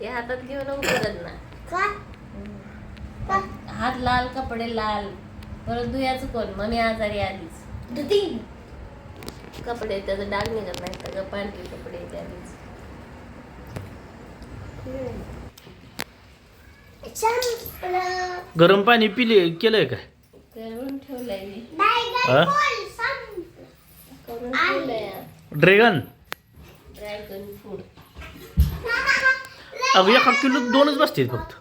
ते हातात घेऊन उतरत ना का हात लाल कपडे लाल. परत धुयाचं कोण? मग मी आजारी आधीच दुधी कपडे त्याचं डाग निघत नाही. सगळं पांढरे कपडे ते आधीच. संपलं. गरम पाणी पिले केलंय काय? करून ठेवलंय मी. हा? करून ठेवलंय. ड्रॅगन? अगं एका किलो दोनच बसतील फक्त.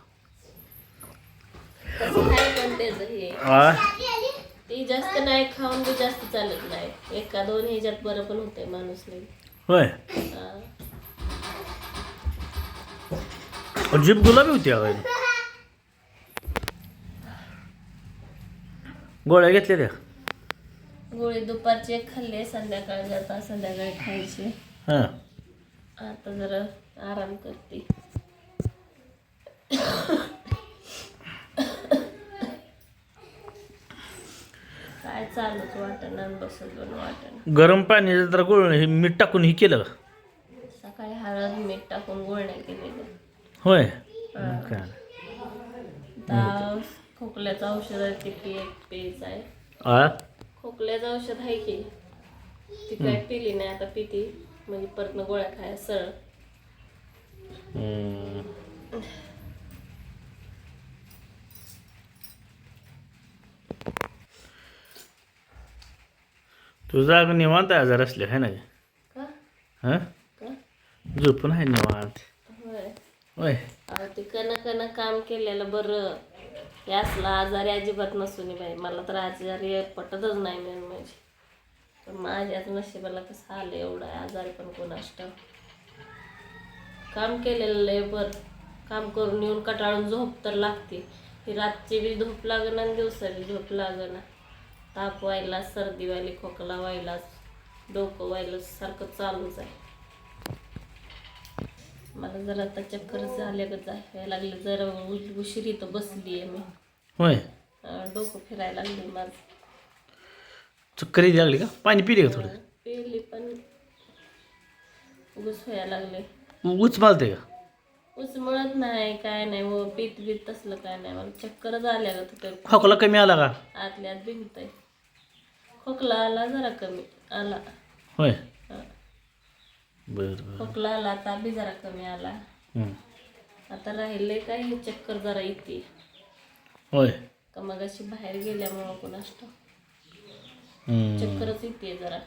ती जास्त नाही खाऊन बी जास्त चालत नाही. एका दोन ह्याच्यात बरं पण होतंय माणूस नाही होय? जीप गुलाबी होती अगं गोळ्या घेतल्या त्या? गोळी दुपारची खाल्ली संध्याकाळी जाता संध्याकाळी खायची. हां. आता जरा आराम करते काय चालूच वाटण आणि बसून पण वाटण. गरम पाणी जरा गोळ हे मीठ टाकून हे केलं का? सकाळी हळद मीठ टाकून गुळण्या केलेल्या होय? मग काय नाही. आता खोकल्याचं औषध आहे ते पी प्यायचं आहे. आ? खोकल्याचं औषध आहे की ती काय पिली नाही आता पिती म्हणजे परत गोळ्या खाय सरळ हम्म. तुझा अगं निवांत आहे आजार असले आहे ना का? हां? झोपून आहे निवांत. होय. ते कन कन काम केलेलं बरं. हे असला आजारी अजिबात नसून बाई. मला तर आजारी पटतच नाही मेन म्हणजे. पण माझ्याच नशिबाला कसं आलं एवढं? आजारी पण कोणास ठाऊक. काम केलेलं लय बरं. काम करून येऊन कटाळून झोप तर लागते. ही रातची बी झोप लागना आणि दिवसा बी झोप लागना ताप व्हायला सर्दी व्हायली खोकला व्हायला डोकं व्हायला सारखं चालूच आहे. मला जरा आता चक्कर झाल्यागत जायला लागले. जरा उशिरी तर बसली आहे मी. होय? डोकं फिरायला लागले माझं. चक्कर लागली का? पाणी पिले का थोडं? पेली पण उगस व्हायला लागले उच मालते का? उचमळत नाही काय नाही. व पीत बीत तसलं काय नाही. मला चक्करच आल्या गं तर खोकला कमी आला का? आतल्या आत भिंगतय खोकला आला जरा कमी आला. होय. बरं बरं. खोकला आला ताप बी जरा कमी आला. आता राहिले काय हे चक्कर जरा येते. होय? का मग अशी बाहेर गेल्यामुळं कोणास ठाऊक. हम्म. चक्करच येते जरा.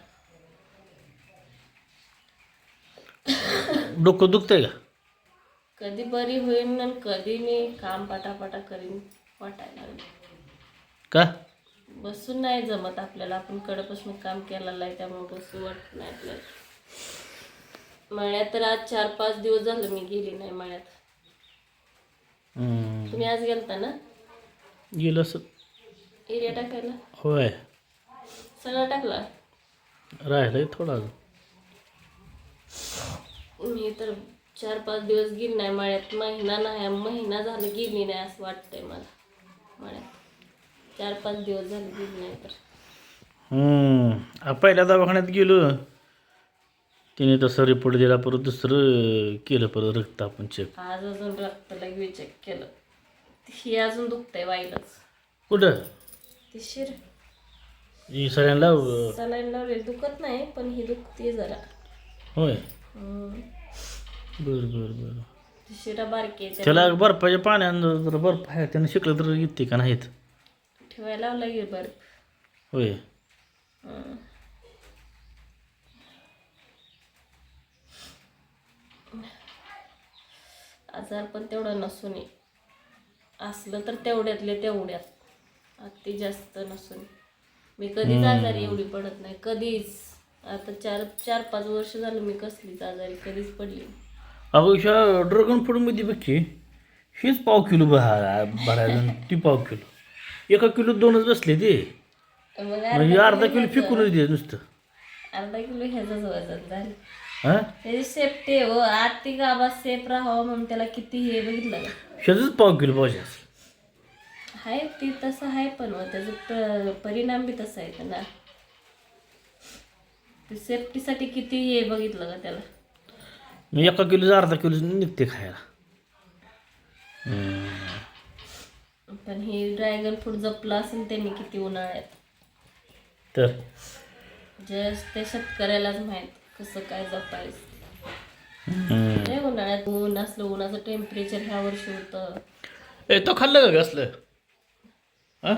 डोकं दुखतंय का? कधी बरी होईन आणि कधी मी काम पाटापाटा करीन वाटायला लागलं. का? बसून नाही जमत आपल्याला. आपण कडपासून काम केलेलं आहे त्यामुळे बसू वाटत नाही आपल्याला. मळ्यात तर आज चार पाच दिवस झालं मी गेली नाही मळ्यात. तुम्ही आज गेलता ना? गेलं एरिया टाकायला? होय. सगळं टाकला? राहिलंय थोडा. मी तर चार पाच दिवस गेली नाही मळ्यात. महिना नाही महिना झालं गेली नाही असं वाटतंय मला मळ्यात. चार पाच दिवस झाले गेली नाही तर. पहिल्या दवाखान्यात गेलो. तिने तसं रिपोर्ट दिला परत दुसरं केलं परत रक्त आपण चेक आज अजून रक्त लगे चेक केलं. ही अजून दुखतंय वाईलच कुठं? ती शिर. ही सगळ्यांना सलाईन लावले दुखत नाही पण ही दुखते जरा. होय. बरं बरं बरं. शिरा बारकी त्याला बर्फाच्या पाण्यानं जर बर्फ आहे त्यानं शिकलं तर येते का नाहीत? ठेवायला लावला की बरं. होय. हं. आजार पण तेवढा नसून. असलं तर तेवढ्यातले तेवढ्यात. अति जास्त नसून मी कधीच आजारी एवढी पडत नाही. कधीच. आता चार चार पाच वर्ष झालं मी कसलीच आजारी कधीच पडली नाही. अगं ह्या ड्रॅगन फ्रूटमध्ये बघी हीच पाव किलो भरा भरायला ती पाव किलो. एका किलो दोनच बसले ते. मग म्हणजे अर्धा किलो ह्याचं- फेकूनच दे नुसतं. अर्धा किलो ह्याचंच वजन झालं. हां? त्याची सेफ्टी आहे हो. आत ती गावात सेफ राहावं म्हणून त्याला किती हे बघितलं का? ह्याचंच पाव किलो पाहिजे असं. आहे ती तसं आहे पण मग त्याचा प- परिणाम बी तसा आहे ना. ते सेफ्टीसाठी किती हे बघितलं का त्याला? एका किलो अर्धा किलो निघते खायला. हम्म. पण हे ड्रॅगन फ्रूट जपलं असेल त्यांनी किती उन्हाळ्यात. तर? जस्ट ते शेतकऱ्यालाच माहीत कसं काय जपायचं. लय उन्हाळ्यात ऊन असलं उन्हाचं टेम्परेचर ह्या वर्षी होतं. ए तो खाल्लं का कसलं हा?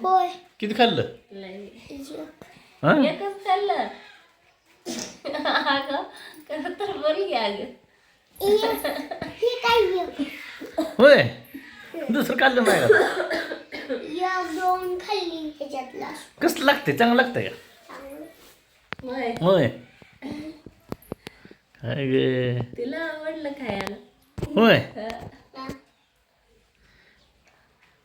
होय. किती खाल्लं? लय. हा? एकच खाल्लं. अगं खरं तर बोल की अगं. ही होय. दुसरं खाल्लं नाही का? एक दोन खाल्ली ह्याच्यातला. कसं लागतंय? चांगलं लागतंय का? होय होय काय गे? तिला आवडलं खायला. होय. हा. हा.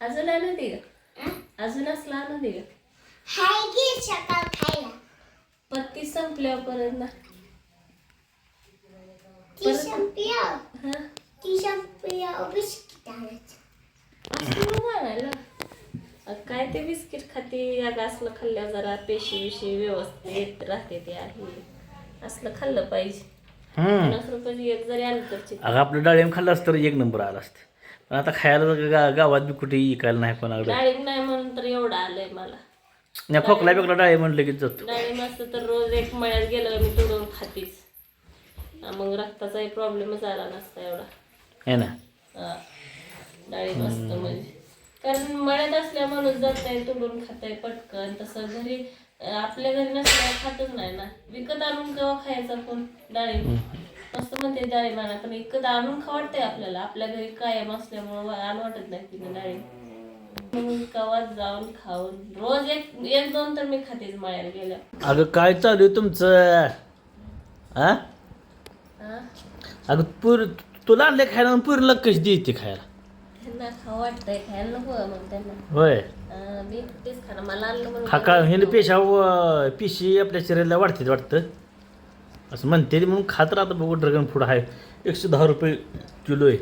अजून आणू दे हा? का अजून असला आणू दे का? हाय की सकाळ खायला. पत्ती संपल्यावर परत ना. ती संपल्या हा. ती संपल्या बिस्किट आणायचं. अ, काय ते बिस्किट खाते अगं असलं खाल्ल्यावर जरा पेशी बिशी व्यवस्थित राहते ते आहे. असलं खाल्लं पाहिजे. पन्नास एक जरी आणलं तर अगं आपलं डाळिंब खाल्लं असतं तर एक नंबर आला असतं. पण आता खायला गा गावात बी कुठे इकायला नाही कोणाकडे. डाळिंब नाही म्हणून तर एवढं आलंय मला. नाही खोकला बिकला डाळिंब म्हणलं की जातो. डाळिंब असतं तर रोज एक मळ्यात गेलं मी तोडून खातीच. मग रक्ताचाही प्रॉब्लेमच आला नसता एवढा. आहे ना. हा. डाळिंब असतं म्हणजे. कारण मळ्यात असल्या माणूस जात नाही तोडून खाताय पटकन. तसं घरी आपल्या घरी नसल्या खातच नाही ना. विकत आणून केव्हा खायचं कोण? डाळिंब मस्त म्हणते डाळिंब आणा पण विकत आणून खा वाटतंय आपल्याला. आपल्या घरी कायम असल्यामुळं आण वाटत नाही तिने म्हणून कवा जाऊन खाऊन. रोज एक एक दोन तर मी खातेच मळ्यात गेल्या. अगं काय चालू आहे तुमचं? हा हा अगं पूर तुला आणले खायला पुरीला कशी देते खायला. त्यांना खाऊ वाटतंय खायला नको मग त्यांना. होय. अं, मी एकटीच खाणं मला आणलं म्हणून हा का पेशा आपल्या शरीराला वाढते वाटतं? असं म्हणते ते म्हणून खात राहतं बघू ड्रॅगन फ्रूट आहे. एकशे दहा रुपये किलो आहे.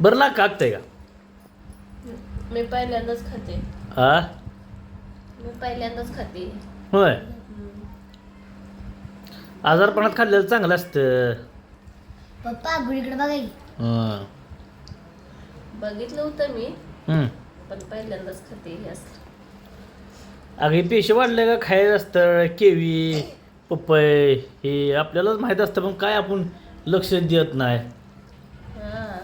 बरं लाग कागतंय का? मी पहिल्यांदाच खाते. हा मी पहिल्यांदाच खाते. होय. आजारपणात खाल्लेलं चांगलं असतं. पप्पा गुडीकडे बघाय हं. बघितलं होतं मी. पण पहिल्यांदाच खाते हे असं अगं पेशी वाढले का खायचं असतं? केवी पपई हे आपल्यालाच माहीत असतं पण काय आपण लक्ष देत नाही. हा.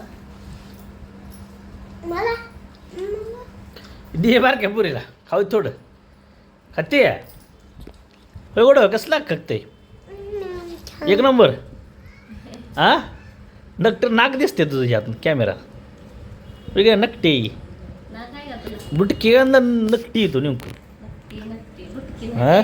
मला? दे बारक्या पुरीला. खाऊ थोडं. खाते एवढं कसला खाते? एक नंबर. हा? नक्टर नाक दिसते तुझं ह्यातून कॅमेरा. वेगळ्या नकटे. बुटकी नकटी येतो नेमकं. हा?